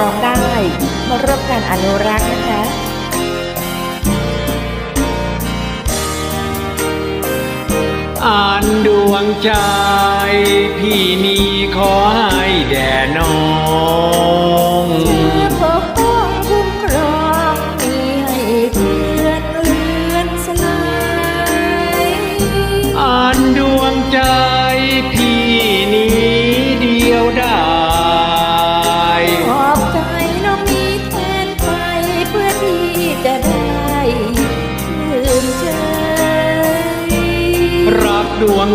ร้องได้ มาร่วมกันอนุรักษ์นะคะอ่านดวงใจ พี่นี้ขอให้แด่น้องปกป้องคุ้มครองมีให้เพื่อนเรือนสลายอ่านดวงใจ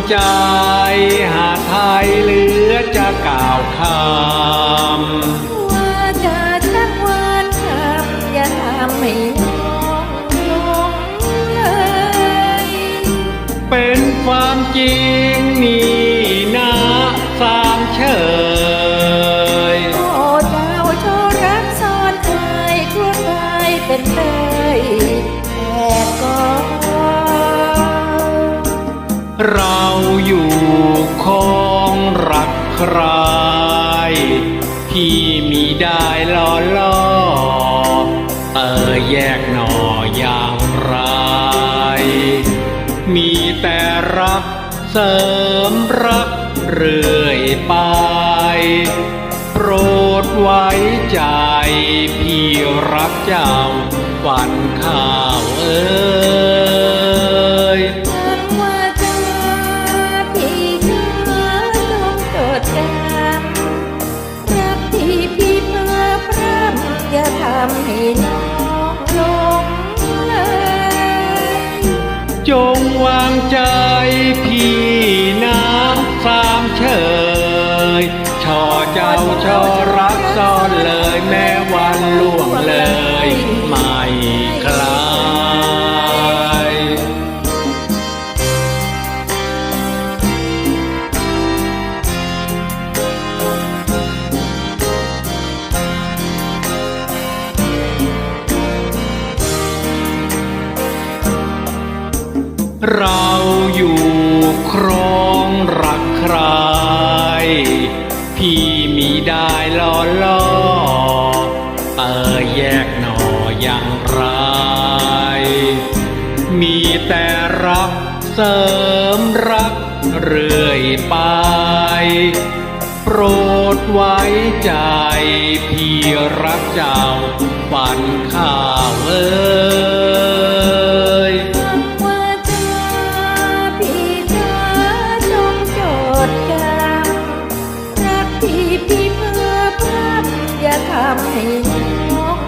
ใจ หาไทยเหลือจะกล่าวคำว่าจะชักหวานคำอย่าทำให้น้องหลงเลยเป็นความจริงนี่นะสามเชยโอ้เจ้าโชว์รักซ้อนเอ่ยครวญไปเป็นเลย เราอยู่คงรักใคร พี่มีได้ล่อล่อ เออแยกหนออย่างไร มีแต่รักเสริมรักเรื่อยไป โปรดไว้ใจ พี่รักเจ้าวัน สามเชยช่อเจ้าช่อรักซ่อนเลยแม้วันล่วงเลยไม่คลายเราอยู่ครอง รักใครพี่มีได้ล่อล่อเออแยกหนออย่างไร มีแต่รักเสริมรักเรื่อยไป โปรดไว้ใจพี่รักเจ้าฝันข้าวเอ้ ให้มอง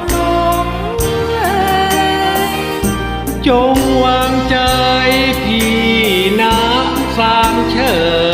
จงวางใจพี่นะสามเชิญ